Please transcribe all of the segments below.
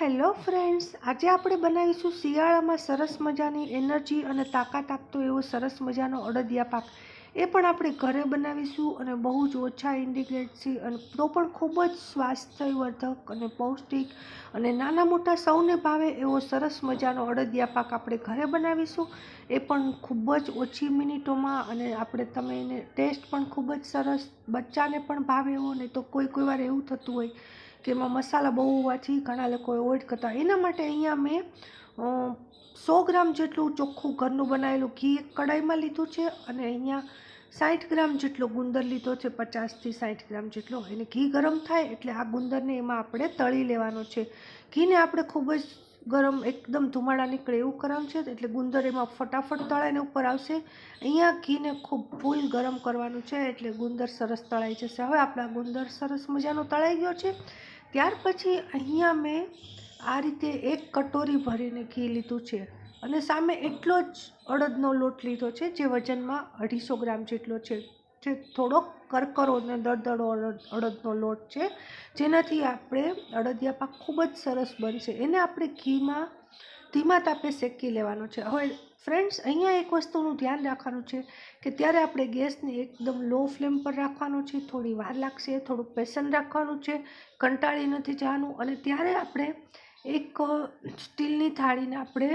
Hello friends, આજે આપણે બનાવીશું શિયાળામાં સરસ મજાની એનર્જી અને તાકાત આપતો એવો સરસ મજાનો અડદિયા પાક. એ પણ આપણે ઘરે બનાવીશું અને બહુ જ ઓછા ઇન્ડિગ્રેટ્સથી અને તો પણ ખૂબ જ સ્વાસ્થ્યવર્ધક અને પૌષ્ટિક અને નાના મોટા સૌને ભાવે એવો સરસ મજાનો અડદિયા પાક આપણે ઘરે બનાવીશું. એ પણ ખૂબ જ ઓછી મિનિટોમાં અને આપણે તમે એને ટેસ્ટ પણ ખૂબ જ સરસ, બચ્ચાને પણ ભાવે એવો, નહીં તો કોઈ કોઈ વાર એવું થતું હોય એમાં મસાલા બહુ હોવાથી ઘણા લોકો એવોઇડ કરતા. એના માટે અહીંયા મેં સો ગ્રામ જેટલું ચોખ્ખું ઘરનું બનાવેલું ઘી એક કડાઈમાં લીધું છે અને અહીંયા સાઠ ગ્રામ જેટલો ગુંદર લીધો છે પચાસથી સાઠ ગ્રામ જેટલો. એને ઘી ગરમ થાય એટલે આ ગુંદરને એમાં આપણે તળી લેવાનો છે. ઘીને આપણે ખૂબ જ ગરમ એકદમ ધુમાડા નીકળે એવું કરવાનું છે એટલે ગુંદર એમાં ફટાફટ તળાઈને ઉપર આવશે. અહીંયા ઘીને ખૂબ ફૂલ ગરમ કરવાનું છે એટલે ગુંદર સરસ તળાઈ જશે હવે આપણા ગુંદર સરસ મજાનો તળાઈ ગયો છે. ત્યાર પછી અહીંયા મેં આ રીતે એક કટોરી ભરીને ઘી લીધું છે અને સામે એટલો જ અડદનો લોટ લીધો છે જે વજનમાં અઢીસો ગ્રામ જેટલો છે. જે થોડોક કરકરો અને દળદળો અડદ, અડદનો લોટ છે, જેનાથી આપણે અડદિયા પાક ખૂબ જ સરસ બનશે. એને આપણે ઘીમાં ધીમા તાપે શેકી લેવાનો છે. હવે ફ્રેન્ડ્સ અહીંયા એક વસ્તુનું ધ્યાન રાખવાનું છે કે ત્યારે આપણે ગેસને એકદમ લો ફ્લેમ પર રાખવાનો છે, થોડી વાર લાગશે, થોડુંક પેશન રાખવાનું છે, કંટાળી નથી જવાનું અને ત્યારે આપણે એક સ્ટીલની થાળીને આપણે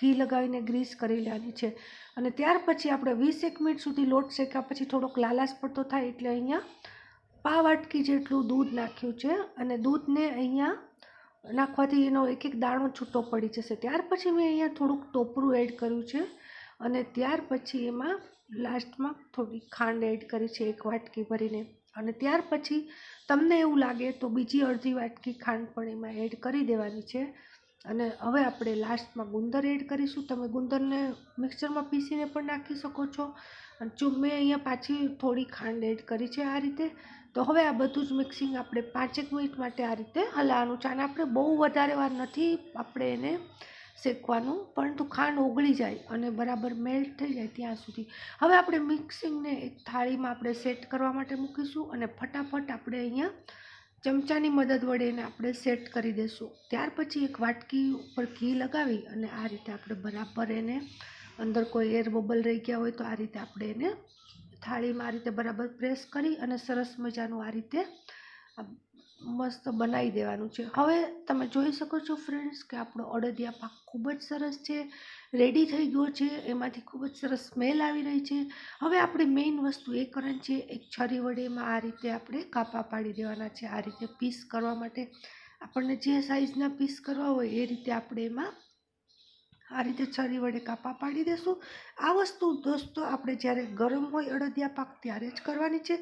ઘી લગાવીને ગ્રીસ કરી લેવાની છે. અને ત્યાર પછી આપણે વીસ એક મિનિટ સુધી લોટ શેક્યા પછી થોડોક લાલાશ પડતો થાય એટલે અહીંયા પા વાટકી જેટલું દૂધ નાખ્યું છે. અને દૂધને અહીંયા નાખવાથી એનો એક એક દાણો છૂટો પડી જશે. ત્યાર પછી મેં અહીંયા થોડુંક ટોપરું એડ કર્યું છે. અને ત્યાર પછી એમાં લાસ્ટમાં થોડી ખાંડ એડ કરી છે, એક વાટકી ભરીને. અને ત્યાર પછી તમને એવું લાગે તો બીજી અડધી વાટકી ખાંડ પણ એમાં એડ કરી દેવાની છે. અને હવે આપણે લાસ્ટમાં ગુંદર એડ કરીશું. તમે ગુંદરને મિક્સરમાં પીસીને પણ નાખી શકો છો. અને જો મેં અહીંયા પાછી થોડી ખાંડ એડ કરી છે આ રીતે, તો હવે આ બધું જ મિક્સિંગ આપણે પાંચેક મિનિટ માટે આ રીતે હલાવવાનું છે. અને આપણે બહુ વધારે વાર નથી આપણે એને શેકવાનું, પરંતુ ખાંડ ઓગળી જાય અને બરાબર મેલ્ટ થઈ જાય ત્યાં સુધી. હવે આપણે મિક્સિંગને એક થાળીમાં આપણે સેટ કરવા માટે મૂકીશું અને ફટાફટ આપણે અહીંયા ચમચાની મદદ વડે એને આપણે સેટ કરી દઈશું ત્યાર પછી એક વાટકી ઉપર ઘી લગાવી અને આ રીતે આપણે બરાબર એને અંદર કોઈ એર બબલ રહી ગયા હોય તો આ રીતે આપણે એને થાળીમાં આ રીતે બરાબર પ્રેસ કરી અને સરસ મજાનું આ રીતે મસ્ત બનાવી દેવાનું છે. હવે તમે જોઈ શકો છો ફ્રેન્ડ્સ કે આપણો અડદિયા પાક ખૂબ જ સરસ છે રેડી થઈ ગયો છે, એમાંથી ખૂબ જ સરસ સ્મેલ આવી રહી છે. હવે આપણે મેઇન વસ્તુ એ કરવાની છે, એક છરી વડે એમાં આ રીતે આપણે કાપા પાડી દેવાના છે, આ રીતે પીસ કરવા માટે. આપણને જે સાઇઝના પીસ કરવા હોય એ રીતે આપણે એમાં આ રીતે છરી વડે કાપા પાડી દેશું. આ વસ્તુ દોસ્તો આપણે જ્યારે ગરમ હોય અડદિયા પાક ત્યારે જ કરવાની છે.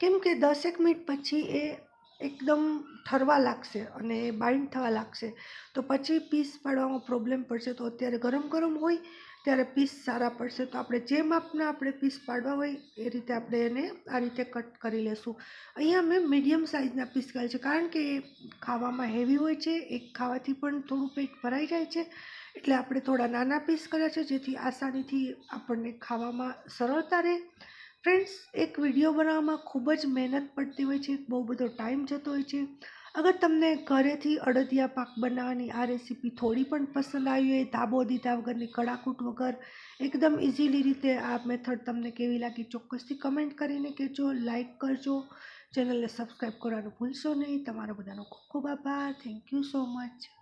કેમ કે દસેક મિનિટ પછી એ એકદમ ઠરવા લાગશે અને બાઇન્ડ થવા લાગશે. તો પછી પીસ પાડવામાં પ્રોબ્લેમ પડશે. તો અત્યારે ગરમ ગરમ હોય, ત્યારે પીસ સારા પડશે. તો આપણે જે માપના આપણે પીસ પાડવા હોય, એ રીતે આપણે એને આ રીતે કટ કરી લેશું. અહીંયા મેં મીડિયમ સાઇઝના પીસ કર્યા છે. કારણ કે ખાવામાં હેવી હોય છે. એક ખાવાથી પણ થોડું પેટ ભરાઈ જાય છે. એટલે આપણે થોડા નાના પીસ કર્યા છે, જેથી આસાનીથી આપણને ખાવામાં સરળતા રહે. ફ્રેન્ડ્સ એક વીડિયો બનાવવામાં ખૂબ જ મહેનત પડતી હોય છે, બહુ બધો ટાઈમ જતો હોય છે. અગર તમને ઘરેથી અડદિયા પાક બનાવવાની આ રેસીપી થોડી પણ પસંદ આવી હોય, ધાબો દીધા વગરની કડાકૂટ વગર, એકદમ ઇઝીલી રીતે આ મેથડ તમને કેવી લાગી, ચોક્કસથી કમેન્ટ કરીને કહેજો લાઇક કરજો. ચેનલને સબસ્ક્રાઈબ કરવાનું ભૂલશો નહીં. તમારો બધાનો ખૂબ ખૂબ આભાર. Thank you so much